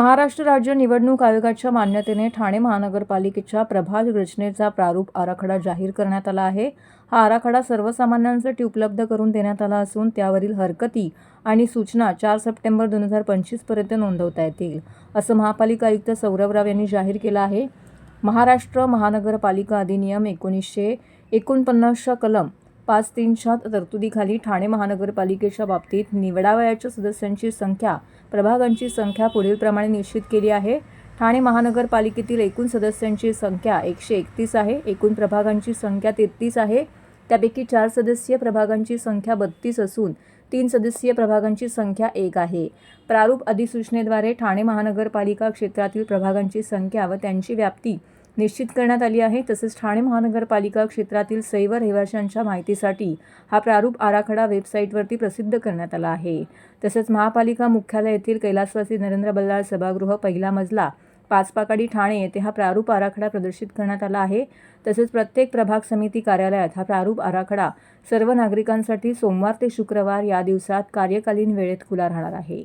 महाराष्ट्र राज्य निवडणूक आयोगाच्या मान्यतेने ठाणे महानगरपालिकेच्या प्रभाग रचनेचा प्रारूप आराखडा जाहीर करण्यात आला आहे. हा आराखडा सर्वसामान्यांसाठी उपलब्ध करून देण्यात आला असून त्यावरील हरकती आणि सूचना चार सप्टेंबर दोन हजार पंचवीसपर्यंत नोंदवता येतील असं महापालिका आयुक्त सौरभ राव यांनी जाहीर केलं आहे. महाराष्ट्र महानगरपालिका अधिनियम एकोणीसशे एकोणपन्नासच्या कलम पाच तीनच्या तरतुदीखाली ठाणे महानगरपालिकेच्या बाबतीत निवडावयाच्या सदस्यांची संख्या प्रभागांची संख्या पुढीलप्रमाणे निश्चित केली आहे. ठाणे महानगरपालिकेतील एकूण सदस्यांची संख्या एकशे एकतीस आहे. एकूण प्रभागांची संख्या तेहतीस आहे. त्यापैकी चार सदस्यीय प्रभागांची संख्या बत्तीस असून तीन सदस्यीय प्रभागांची संख्या एक आहे. प्रारूप अधिसूचनेद्वारे ठाणे महानगरपालिका क्षेत्रातील प्रभागांची संख्या व त्यांची व्याप्ती निश्चित करण्यात आली आहे. तसेच ठाणे महानगरपालिका क्षेत्रातील सैव रहिवाशांच्या माहितीसाठी हा प्रारूप आराखडा वेबसाईटवरती प्रसिद्ध करण्यात आला आहे. तसेच महापालिका मुख्यालय येथील कैलासवासी नरेंद्र बल्लाळ सभागृह पहिला मजला पाचपाकाडी ठाणे येथे हा प्रारूप आराखडा प्रदर्शित करण्यात आला आहे. तसेच प्रत्येक प्रभाग समिती कार्यालयात हा प्रारूप आराखडा सर्व नागरिकांसाठी सोमवार ते शुक्रवार या दिवसात कार्यकालीन वेळेत खुला राहणार आहे.